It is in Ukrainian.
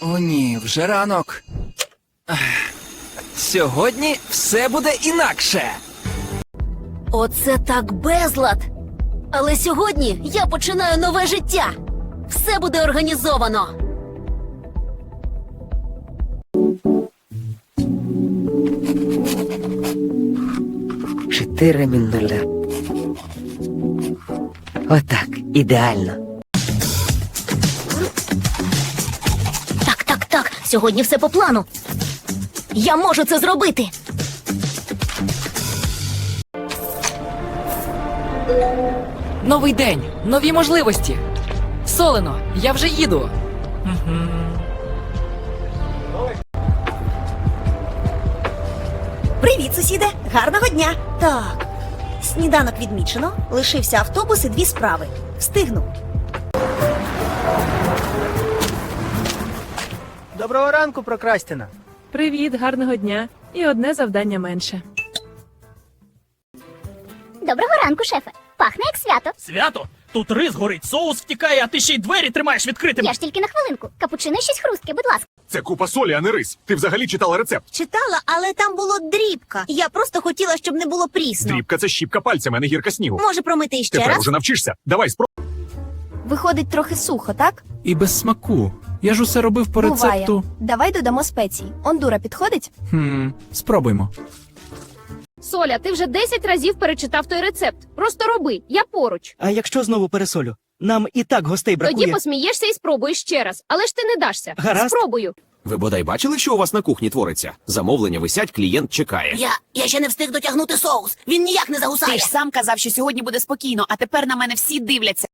О, ні, вже ранок. Сьогодні все буде інакше. Оце так безлад. Але сьогодні я починаю нове життя. Все буде організовано. Чотири мінуля. Отак, ідеально. Сьогодні все по плану. Я можу це зробити. Новий день, нові можливості. Солено, я вже їду. Привіт, сусіде! Гарного дня! Так. Сніданок відмічено, лишився автобус і дві справи. Встигну. Доброго ранку, Прокрастіна. Привіт, гарного дня. І одне завдання менше. Доброго ранку, шефе. Пахне як свято. Свято? Тут рис горить, соус втікає, а ти ще й двері тримаєш відкритими. Я ж тільки на хвилинку. Капучино щось хрустке, будь ласка. Це купа солі, а не рис. Ти взагалі читала рецепт. Читала, але там було дрібка. Я просто хотіла, щоб не було прісно. Дрібка це щіпка пальцями, а не гірка снігу. Може промити іще Тепер раз? уже навчишся. Давай спробуй. Виходить трохи сухо, так? І без смаку. Я ж усе робив по Буває. рецепту. Давай додамо спецій. Ондура підходить? Хм, спробуймо. Соля, ти вже 10 разів перечитав той рецепт. Просто роби, я поруч. А якщо знову пересолю? Нам і так гостей бракує. Тоді посмієшся і спробуєш ще раз. Але ж ти не дашся. Гаразд. Спробую. Ви бодай бачили, що у вас на кухні твориться? Замовлення висять, клієнт чекає. Я, я ще не встиг дотягнути соус. Він ніяк не загусає. сам казав, що сьогодні буде спокійно, а тепер на мене всі дивляться.